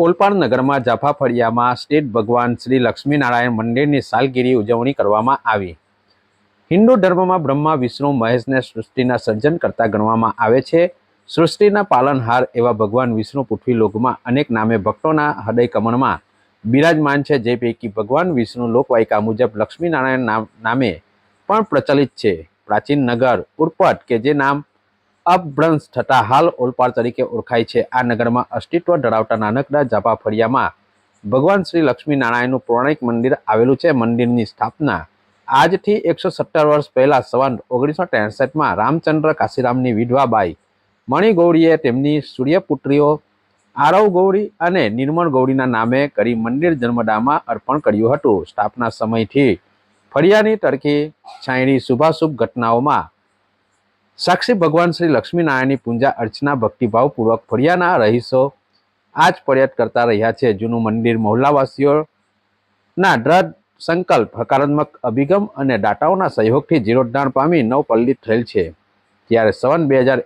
ઓલપાડ નગરમાં જાફા ફળિયામાં સ્ટેટ ભગવાન શ્રી લક્ષ્મીનારાયણ મંદિરની સાલગીરી ઉજવણી કરવામાં આવી. હિન્દુ ધર્મમાં બ્રહ્મા, વિષ્ણુ, મહેશને સૃષ્ટિના સર્જન કરતા ગણવામાં આવે છે. સૃષ્ટિના પાલનહાર એવા ભગવાન વિષ્ણુ પૃથ્વી લોકમાં અનેક નામે ભક્તોના હૃદય કમળમાં બિરાજમાન છે. જે પૈકી ભગવાન વિષ્ણુ લોકવાયકા મુજબ લક્ષ્મીનારાયણ નામે પણ પ્રચલિત છે. પ્રાચીન નગર, ઉર્પટ, કે જે નામ અપભ્રંશ થતા હાલ ઓલપાડ તરીકે ઓળખાય છે. આ નગરમાં અસ્તિત્વ ધરાવતા નાનકડા જાપા ફળિયામાં ભગવાન શ્રી લક્ષ્મીનારાયણનું પૌરાણિક મંદિર આવેલું છે. મંદિરની સ્થાપના આજથી એકસો સત્તર વર્ષ પહેલા સવાન ઓગણીસો ત્રેસઠમાં રામચંદ્ર કાશીરામની વિધવાબાઈ મણિગૌરીએ તેમની સૂર્યપુત્રીઓ આરવ ગૌરી અને નિર્મળ ગૌરીના નામે કરી મંદિર જન્મદામાં અર્પણ કર્યું હતું. સ્થાપના સમયથી ફળિયાની તડકી છાંયડી શુભાશુભ ઘટનાઓમાં સાક્ષી ભગવાન શ્રી લક્ષ્મીનારાયણની પૂજા અર્ચના ભક્તિભાવપૂર્વક ફળિયાના રહીશો આ જ પર્યટ કરતા રહ્યા છે. જૂનું મંદિર મહોલ્લાવાસીઓના દ્રઢ સંકલ્પ, હકારાત્મક અભિગમ અને ડાટાઓના સહયોગથી જીરોદ્ધાણ પામી નવપલ્લિત થયેલ છે. ત્યારે સવન બે હજાર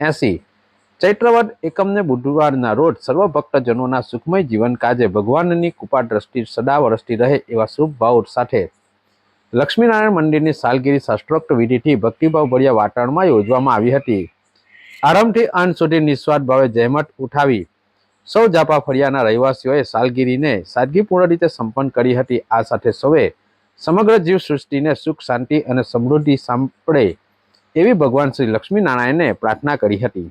એંસી ચૈત્રવદ એકમને બુધવારના રોજ સર્વ ભક્તજનોના સુખમય જીવન કાજે ભગવાનની કૃપા દ્રષ્ટિ સદા વરસતી રહે એવા શુભ ભાવ સાથે લક્ષ્મીનારાયણ મંદિરની સાલગીરી શાસ્ત્રોક્ત વિધિથી ભક્તિભાવ ભર્યા વાતાવરણમાં યોજવામાં આવી હતી. આરંભથી અંત સુધી નિસ્વાર્થ ભાવે જહેમત ઉઠાવી સૌ જાપા ફળિયાના રહેવાસીઓએ સાલગીરીને સાદગીપૂર્ણ રીતે સંપન્ન કરી હતી. આ સાથે સૌએ સમગ્ર જીવ સૃષ્ટિને સુખ, શાંતિ અને સમૃદ્ધિ સાંપડે એવી ભગવાન શ્રી લક્ષ્મીનારાયણને પ્રાર્થના કરી હતી.